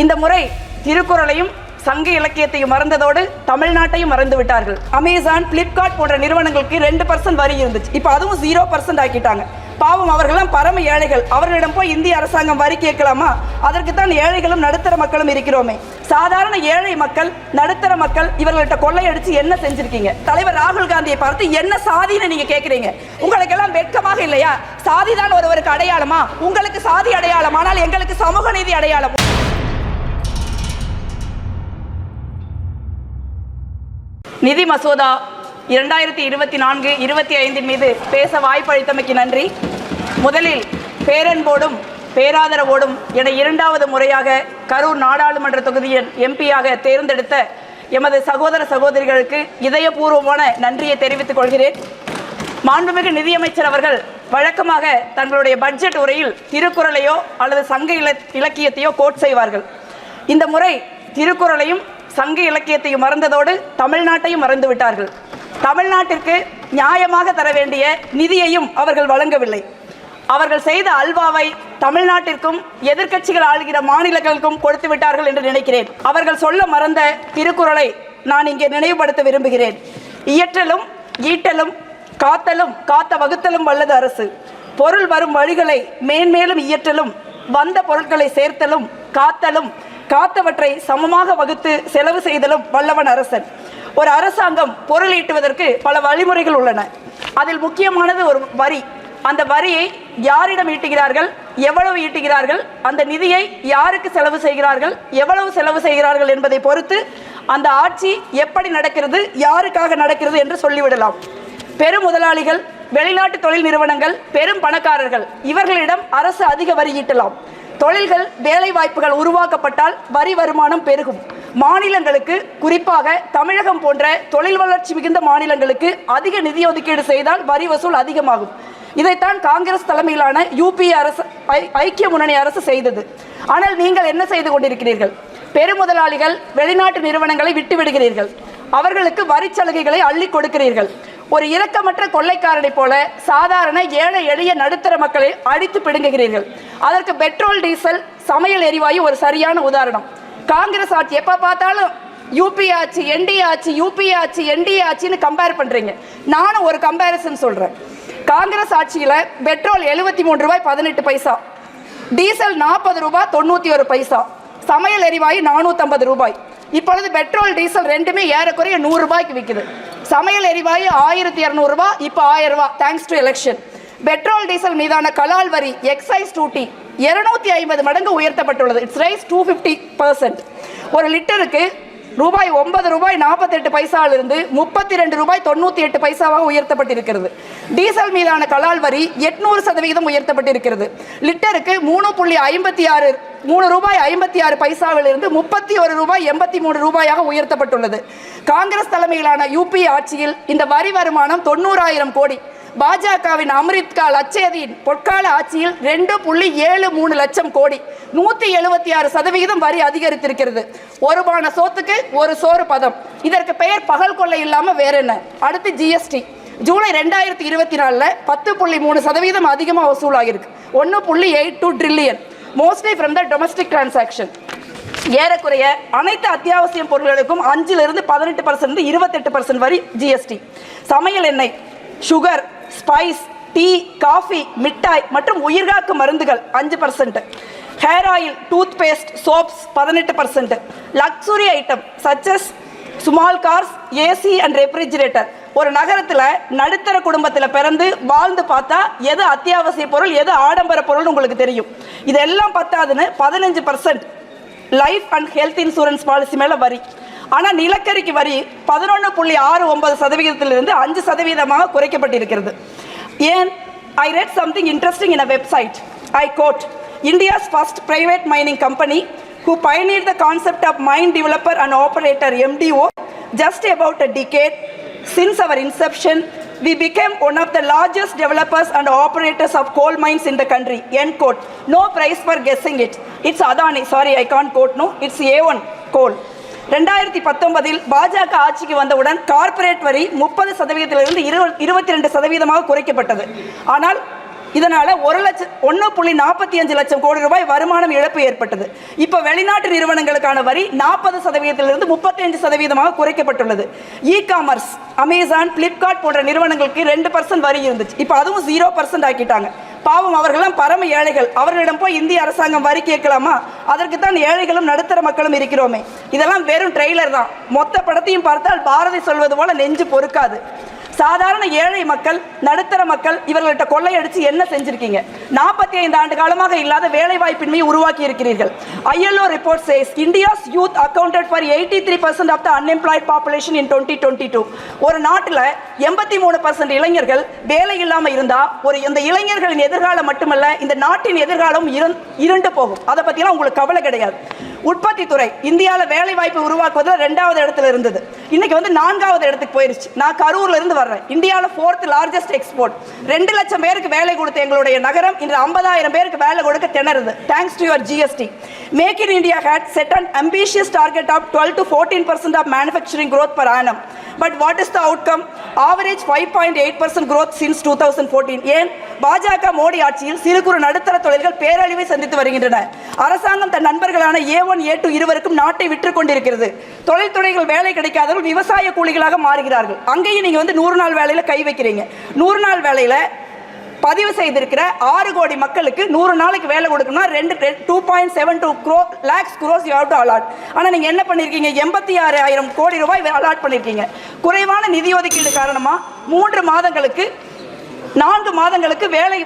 இந்த முறை திருக்குறளையும் சங்க இலக்கியத்தையும் மறந்ததோடு தமிழ்நாட்டையும் மறந்து விட்டார்கள். அமேசான் பிளிப்கார்ட் போன்ற நிறுவனங்களுக்கு ரெண்டு பர்சன்ட் வரி இருந்துச்சு. இப்போ அதுவும் ஜீரோ பர்சன்ட் ஆக்கிட்டாங்க. பாவம் அவர்களாம் பரம ஏழைகள். அவர்களிடம் போய் இந்திய அரசாங்கம் வரி கேட்கலாமா? அதற்கு தான் ஏழைகளும் நடுத்தர மக்களும் இருக்கிறோமே. சாதாரண ஏழை மக்கள் நடுத்தர மக்கள் இவர்கள்ட்ட கொள்ளையடிச்சு என்ன செஞ்சிருக்கீங்க? தலைவர் ராகுல் காந்தியை பார்த்து என்ன சாதின்னு நீங்க கேட்குறீங்க உங்களுக்கு எல்லாம் வெட்கமாக இல்லையா? சாதி தான் ஒருவருக்கு அடையாளமா? உங்களுக்கு சாதி அடையாளம் ஆனால் எங்களுக்கு சமூக நீதி அடையாளம் நிதி மசோதா இரண்டாயிரத்தி இருபத்தி நான்கு இருபத்தி ஐந்தின் மீது பேச வாய்ப்பளித்தமைக்கு நன்றி. முதலில் பேரன்போடும் பேராதரவோடும் என இரண்டாவது முறையாக கரூர் நாடாளுமன்ற தொகுதியின் எம்பியாக தேர்ந்தெடுத்த எமது சகோதர சகோதரிகளுக்கு இதயபூர்வமான நன்றியை தெரிவித்துக் கொள்கிறேன். மாண்புமிகு நிதியமைச்சர் அவர்கள் வழக்கமாக தங்களுடைய பட்ஜெட் உரையில் திருக்குறளையோ அல்லது சங்க இல இலக்கியத்தையோ கோட் செய்வார்கள். இந்த முறை திருக்குறளையும் சங்க இலக்கியத்தையும் மறந்ததோடு தமிழ்நாட்டையும் மறந்து விட்டார்கள். தமிழ்நாட்டிற்கு நியாயமாக தர வேண்டிய நிதியையும் அவர்கள் வழங்கவில்லை. அவர்கள் செய்த அல்வாவை தமிழ்நாட்டிற்கும் எதிர்க்கட்சிகள் ஆளுகிற மாநிலங்களுக்கும் கொடுத்து விட்டார்கள் என்று நினைக்கிறேன். அவர்கள் சொல்ல மறந்த திருக்குறளை நான் இங்கே நினைவுபடுத்த விரும்புகிறேன். இயற்றலும் ஈட்டலும் காத்தலும் காத்த வகுத்தலும் வல்லது அரசு. பொருள் வரும் வழிகளை மேன்மேலும் இயற்றலும் வந்த பொருட்களை சேர்த்தலும் காத்தலும் காத்தவற்றை சமமாக வகுத்து செலவு செய்தலும் வல்லவன் அரசன். ஒரு அரசாங்கம் பொருள் ஈட்டுவதற்கு பல வழிமுறைகள் உள்ளன. அதில் முக்கியமானது ஒரு வரி. அந்த வரியை யாரிடம் ஈட்டுகிறார்கள்? எவ்வளவு ஈட்டுகிறார்கள்? அந்த நிதியை யாருக்கு செலவு செய்கிறார்கள்? எவ்வளவு செலவு செய்கிறார்கள் என்பதை பொறுத்து அந்த ஆட்சி எப்படி நடக்கிறது யாருக்காக நடக்கிறது என்று சொல்லிவிடலாம். பெரும் முதலாளிகள் வெளிநாட்டு தொழில் நிறுவனங்கள் பெரும் பணக்காரர்கள் இவர்களிடம் அரசு அதிக வரி ஈட்டலாம். தொழில்கள் வேலை வாய்ப்புகள் உருவாக்கப்பட்டால் வரி வருமானம் பெருகும். மாநிலங்களுக்கு குறிப்பாக தமிழகம் போன்ற தொழில் வளர்ச்சி மிகுந்த மாநிலங்களுக்கு அதிக நிதி ஒதுக்கீடு செய்தால் வரி வசூல் அதிகமாகும். இதைத்தான் காங்கிரஸ் தலைமையிலான யூபிஏ அரசு ஐக்கிய முன்னணி அரசு செய்தது. ஆனால் நீங்கள் என்ன செய்து கொண்டிருக்கிறீர்கள்? பெருமுதலாளிகள் வெளிநாட்டு நிறுவனங்களை விட்டு விடுகிறீர்கள் அவர்களுக்கு வரி சலுகைகளை அள்ளி கொடுக்கிறீர்கள். ஒரு இரக்கமற்ற கொள்ளைக்காரனை போல சாதாரண ஏழை எளிய நடுத்தர மக்களை அடித்து பிடுங்குகிறீர்கள். அதற்கு பெட்ரோல் டீசல் சமையல் எரிவாயு ஒரு சரியான உதாரணம். காங்கிரஸ் ஆட்சி எப்ப பார்த்தாலும் யூபி ஆட்சி என்டி ஆட்சி யூபி ஆட்சி என்டிஏ ஆட்சின்னு கம்பேர் பண்றீங்க. நானும் ஒரு கம்பேரிசன் சொல்றேன். காங்கிரஸ் ஆட்சியில பெட்ரோல் எழுபத்தி மூணு ரூபாய் பதினெட்டு பைசா டீசல் நாற்பது ரூபாய் தொண்ணூற்றி ஒரு பைசா சமையல் எரிவாயு நானூற்றம்பது ரூபாய். இப்பொழுது பெட்ரோல் டீசல் ரெண்டுமே ஏறக்குறைய நூறுரூபாய்க்கு விற்குது சமையல் எரிவாயு ஆயிரத்தி இரநூறுவா இப்போ ஆயிரம் ரூபா. Thanks to election petrol diesel மீதான கலால் வரி எக்ஸைஸ் டூட்டி இருநூத்தி ஐம்பது மடங்கு உயர்த்தப்பட்டுள்ளது. It's rise to fifty percent ஒரு லிட்டருக்கு ரூபாய் ஒன்பது ரூபாய் நாற்பத்தெட்டு பைசாவிலிருந்து முப்பத்தி ரெண்டு ரூபாய் தொண்ணூற்றி எட்டு பைசாவாக உயர்த்தப்பட்டிருக்கிறது. டீசல் மீதான கலால் வரி எட்நூறு சதவீதம் உயர்த்தப்பட்டிருக்கிறது. லிட்டருக்கு மூணு புள்ளி ஐம்பத்தி ஆறு மூணு ரூபாய் ஐம்பத்தி ஆறு பைசாவிலிருந்து முப்பத்தி ஒரு ரூபாய் எண்பத்தி மூணு ரூபாயாக உயர்த்தப்பட்டுள்ளது. காங்கிரஸ் தலைமையிலான யூபி ஆட்சியில் இந்த வரி வருமானம் தொண்ணூறாயிரம் கோடி. பாஜகவின் அமிர்த்கா அச்சேதியின் பொற்கால ஆட்சியில் ரெண்டு புள்ளி ஏழு மூணு லட்சம் கோடி நூத்தி எழுபத்தி ஆறு சதவிகிதம் வரி அதிகரித்திருக்கிறது. ஒரு பான சோத்துக்கு ஒரு சோறு பதம். இதற்கு பெயர் பகல் கொள்ளை இல்லாம வேற என்ன? அடுத்து ஜிஎஸ்டி ஜூலை ரெண்டாயிரத்தி இருபத்தி நாலில் பத்து புள்ளி மூணு சதவீதம் அதிகமாக வசூலாகிருக்கு ஒன்று புள்ளி eight two trillion. Mostly from the domestic transaction ஏறக்குறைய அனைத்து அத்தியாவசிய பொருட்களுக்கும் அஞ்சிலிருந்து பதினெட்டு பர்சன்ட் இருபத்தெட்டு பர்சன்ட் வரி ஜிஎஸ்டி சமையல் எண்ணெய் சுகர் ஸ்பைஸ் டீ காஃபி மிட்டாய் மற்றும் உயிர்காக்கும் மருந்துகள் அஞ்சு percent hair oil tooth paste soaps பதினெட்டு percent luxury item such as small cars AC and refrigerator ஒரு நகரத்தில் நடுத்தர குடும்பத்தில் பிறந்து வாழ்ந்து பார்த்தா எது அத்தியாவசிய பொருள் எது ஆடம்பர பொருள் உங்களுக்கு தெரியும். இதெல்லாம் பத்தாதுன்னு பதினஞ்சு percent life and health insurance policy மேலே வரி. ஆனால் நிலக்கரிக்கு வரி பதினொன்று புள்ளி ஆறு ஒன்பது சதவீதத்திலிருந்து அஞ்சு சதவீதமாக குறைக்கப்பட்டிருக்கிறது ஏன் I read something interesting in a website I quote India's first private mining company who pioneer the concept of mind developer and operator MDO just about a decade since since our inception, we became one of the largest developers and operators of coal mines in the country. End quote. No price for guessing it. It's sorry I I quote quote. It's a one goal ரெண்டாயிரத்தி பத்தொன்பதில் பாஜக ஆட்சிக்கு வந்தவுடன் corporate வரி முப்பது சதவீதத்திலிருந்து இரு இருபத்தி ரெண்டு சதவீதமாக குறைக்கப்பட்டது. ஆனால் இதனால் ஒரு லட்சம் ஒன்று புள்ளி நாற்பத்தி அஞ்சு லட்சம் கோடி ரூபாய் வருமானம் இழப்பு ஏற்பட்டது. இப்போ வெளிநாட்டு நிறுவனங்களுக்கான வரி நாற்பது சதவீதத்திலிருந்து முப்பத்தஞ்சு சதவீதமாக குறைக்கப்பட்டுள்ளது. இ காமர்ஸ் அமேசான் பிளிப்கார்ட் போன்ற நிறுவனங்களுக்கு ரெண்டு பர்சன்ட் வரி இருந்துச்சு. இப்போ அதுவும் ஜீரோ பர்சன்ட் ஆக்கிட்டாங்க. பாவம் அவர்கள்லாம் பரம ஏழைகள். அவர்களிடம் போய் இந்திய அரசாங்கம் வரி கேட்கலாமா? அதற்கு தான் ஏழைகளும் நடுத்தர மக்களும் இருக்கிறோமே. இதெல்லாம் வெறும் ட்ரெய்லர் தான். மொத்த படத்தையும் பார்த்தால் பாரதி சொல்வது போல நெஞ்சு பொறுக்காது. சாதாரண ஏழை மக்கள் நடுத்தர மக்கள் இவர்கள்ட்ட கொள்ளையடிச்சு என்ன செஞ்சிருக்கீங்க? நாற்பத்தி ஐந்து ஆண்டு காலமாக இல்லாத வேலை வாய்ப்பின்மையை உருவாக்கி இருக்கிறீர்கள். ILO report says India's youth accounted for eighty three percent of the unemployed population in twenty twenty two ஒரு நாட்டில் எண்பத்தி மூணு பர்சன்ட் இளைஞர்கள் வேலை இல்லாமல் இருந்தால் ஒரு இந்த இளைஞர்களின் எதிர்காலம் மட்டுமல்ல இந்த நாட்டின் எதிர்காலம் இருந்- இருண்டு போகும். அதை பற்றிலாம் உங்களுக்கு கவலை கிடையாது. உற்பத்தி துறை இந்தியாவில் வேலை வாய்ப்பு உருவாக்குவதில் ரெண்டாவது இடத்துல இருந்தது. இன்னைக்கு வந்து நான்காவது இடத்துக்கு போயிருச்சு. நான் கரூர்ல இருந்து வர்றேன். இந்தியாவில் ஃபோர்த் லார்ஜஸ்ட் எக்ஸ்போர்ட் ரெண்டு லட்சம் பேருக்கு வேலை கொடுத்த எங்களுடைய நகரம் இன்று ஐம்பதாயிரம் பேருக்கு வேலை கொடுக்க திணறுது. Thanks to your GST make in India had set and ambitious target of twelve to fourteen percent of manufacturing growth per annum but what is the outcome average five point eight percent growth since two thousand fourteen ஏன்? பாஜக மோடி ஆட்சியில் சிறு குறு நடுத்தர தொழில்கள் பேரழிவை சந்தித்து வருகின்றன. அரசாங்கம் தன் நண்பர்களான ஏ ஒன் ஏ டூ இருவருக்கும் நாட்டை விற்று கொண்டிருக்கிறது. தொழில்துறைகள் வேலை கிடைக்காதவர்கள் விவசாய கூலிகளாக மாறுகிறார்கள். அங்கேயும் நீங்கள் வந்து நூறு நாள் வேலையில் கை வைக்கிறீங்க. நூறு நாள் வேலையில் பதிவு செய்திருக்கிற ஆறு கோடி மக்களுக்கு நூறு நாளைக்கு வேலை கொடுக்கணும்னா ரெண்டு two point seven two crore lakhs crores you to allot ஆனால் நீங்கள் என்ன பண்ணியிருக்கீங்க எண்பத்தி ஆறு ஆயிரம் கோடி ரூபாய் அலாட் பண்ணியிருக்கீங்க குறைவான நிதி ஒதுக்கீடு காரணமாக மூன்று மாதங்களுக்கு நான்கு மாதங்களுக்கு வேலை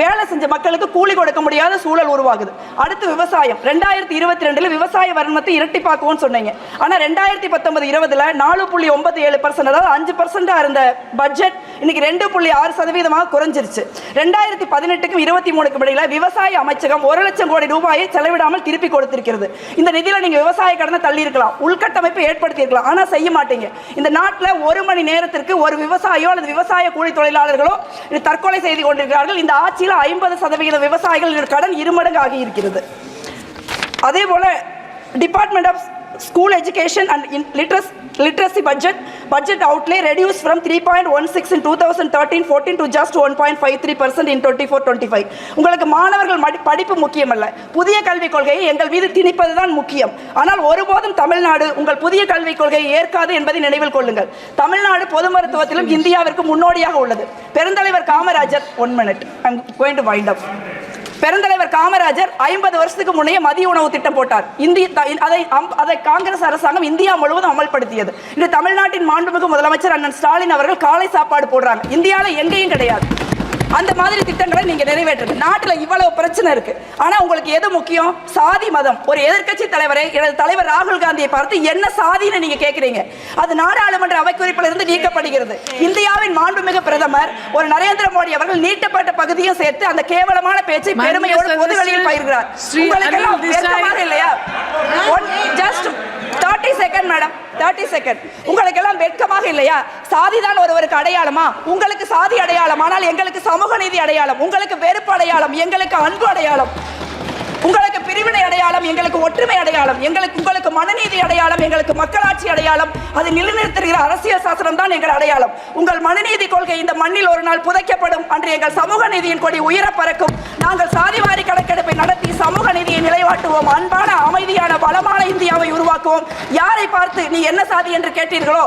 வேலை செஞ்ச மக்களுக்கு கூலி கொடுக்க முடியாத சூழல் உருவாகுது. அடுத்து விவசாயம். ரெண்டாயிரத்தி இருபத்தி ரெண்டுல விவசாய வருமானத்தை இரட்டிப்பாக்குவோம்னு சொன்னீங்க. ஆனா ரெண்டாயிரத்தி பத்தொன்பது இருபதுல நாலு புள்ளி ஒன்பது ஏழு பர்சன்ட் அதாவது அஞ்சு பர்சன்டா இருந்த பட்ஜெட் இன்னைக்கு ரெண்டு புள்ளி ஆறு சதவீதமாக குறைஞ்சிருச்சு. ரெண்டாயிரத்தி பதினெட்டுக்கும் இருபத்தி மூணுக்கும் இடையில விவசாய அமைச்சகம் ஒரு லட்சம் கோடி ரூபாயை செலவிடாமல் திருப்பி கொடுத்திருக்கிறது. இந்த நிதியில நீங்க விவசாய கடனை தள்ளி இருக்கலாம் உள்கட்டமைப்பை ஏற்படுத்தி இருக்கலாம் ஆனா செய்ய மாட்டீங்க. இந்த நாட்டில் ஒரு மணி நேரத்திற்கு ஒரு விவசாயியோ அல்லது விவசாய கூலி தொழிலாளர்களோ தற்கொலை செய்து கொண்டிருக்கிறார்கள். இந்த ஆட்சியில் ஐம்பது சதவிகித விவசாயிகளின் கடன் இருமடங்கு ஆகி இருக்கிறது. அதே போல department of school education and literacy literacy budget budget outlay reduce from three point one six in two thousand thirteen fourteen to just one point five three percent in twenty four twenty five உங்களுக்கு மாணவர்கள் மடி- படிப்பு முக்கியமல்ல. புதிய கல்விக் கொள்கையை எங்கள் மீது திணிப்பது தான் முக்கியம். ஆனால் ஒருபோதும் தமிழ்நாடு உங்கள் புதிய கல்விக் கொள்கையை ஏற்காது என்பதை நினைவில் கொள்ளுங்கள். தமிழ்நாடு பொது மருத்துவத்திலும் இந்தியாவிற்கு முன்னோடியாக உள்ளது. பெருந்தலைவர் Kamarajar one minute I'm going to wind up பெருந்தலைவர் காமராஜர் ஐம்பது வருஷத்துக்கு முன்னே மதிய உணவு திட்டம் போட்டார். இந்திய த- அதை அதை காங்கிரஸ் அரசாங்கம் இந்தியா முழுவதும் அமல்படுத்தியது. இன்று தமிழ்நாட்டின் மாண்புமிகு முதலமைச்சர் அண்ணன் ஸ்டாலின் அவர்கள் காலை சாப்பாடு போடுறாங்க. இந்தியாவில் எங்கேயும் கிடையாது. அந்த மாதிரி திட்டங்களை நீங்க நிறைவேற்றுங்க. நாட்டுல இவ்வளவு பிரச்சனை இருக்கு. ஆனா உங்களுக்கு எது முக்கியம்? சாதி மதம். ஒரு எதிர்க்கட்சி தலைவரை எனது தலைவர் ராகுல் காந்தியை பார்த்து என்ன சாதின்னு நீங்க கேக்குறீங்க. அது நாடாளுமன்ற அவைக்குறிப்பில் இருந்து நீக்கப்படுகிறது. இந்தியாவின் மாண்புமிகு பிரதமர் ஒரு நரேந்திர மோடி அவர்கள் நீட்டப்பட்ட பகுதியும் சேர்த்து அந்த கேவலமான பேச்சை பெருமையோடு பொது சதஸ்ய வெளியில் பயிர்கிறார் உங்களுக்கெல்லாம் அனில் தேசாய். வெட்கமாக இல்லையா just thirty second madam second உங்களுக்கு எல்லாம் வெட்கமாக இல்லையா? சாதி தான் ஒருவருக்கு அடையாளமா? உங்களுக்கு சாதி அடையாளம் ஆனால் எங்களுக்கு சமூக நீதி அடையாளம் உங்களுக்கு வெறுப்பு அடையாளம் எங்களுக்கு அன்பு அடையாளம். உங்களுக்கு பிரிவினை அடையாளம் எங்களுக்கு ஒற்றுமை அடையாளம் எங்களுக்கு உங்களுக்கு மனநீதி அடையாளம் எங்களுக்கு மக்களாட்சி அடையாளம். அது நிலைநிறுத்துகிற அரசியல் சாசனம் தான் எங்கள் அடையாளம். உங்கள் மனநீதி கொள்கை இந்த மண்ணில் ஒரு நாள் புதைக்கப்படும். அன்று எங்கள் சமூக நீதியின் கொடி உயர பறக்கும். நாங்கள் சாதிவாரி கணக்கெடுப்பை சமூக நீதியை நிலைவாட்டுவோம் அன்பான அமைதியான பலமான இந்தியாவை உருவாக்குவோம். யாரை பார்த்து நீ என்ன சாதி என்று கேட்டீர்களோ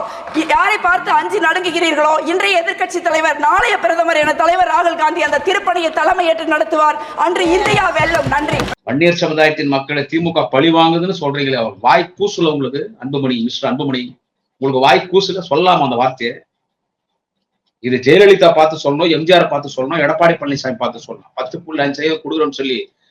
யாரை பார்த்து அஞ்சு நடுங்குகிறீர்களோ இன்றைய எதிர்க்கட்சி தலைவர் நாளைய பிரதமர் என தலைவர் ராகுல் காந்தி அந்த திருப்பணியை தலைமையேற்று நடத்துவார். அன்று இந்தியா வெல்லும். நன்றி. வன்னியர் சமுதாயத்தின் மக்களை திமுக பழி வாங்குதுன்னு சொல்றீங்களே அவர். வாய் கூசுல உங்களுக்கு அன்புமணி மிஸ்டர் அன்புமணி. உங்களுக்கு வாய் கூசுல சொல்லாம அந்த வார்த்தையை. இது ஜெயலலிதா பார்த்து சொல்லணும் எம்ஜிஆர் பார்த்து சொல்லணும் எடப்பாடி பழனிசாமி பார்த்து சொல்லணும். பத்து புள்ளி அஞ்சு கொடுக்குறோம்னு சொல்லி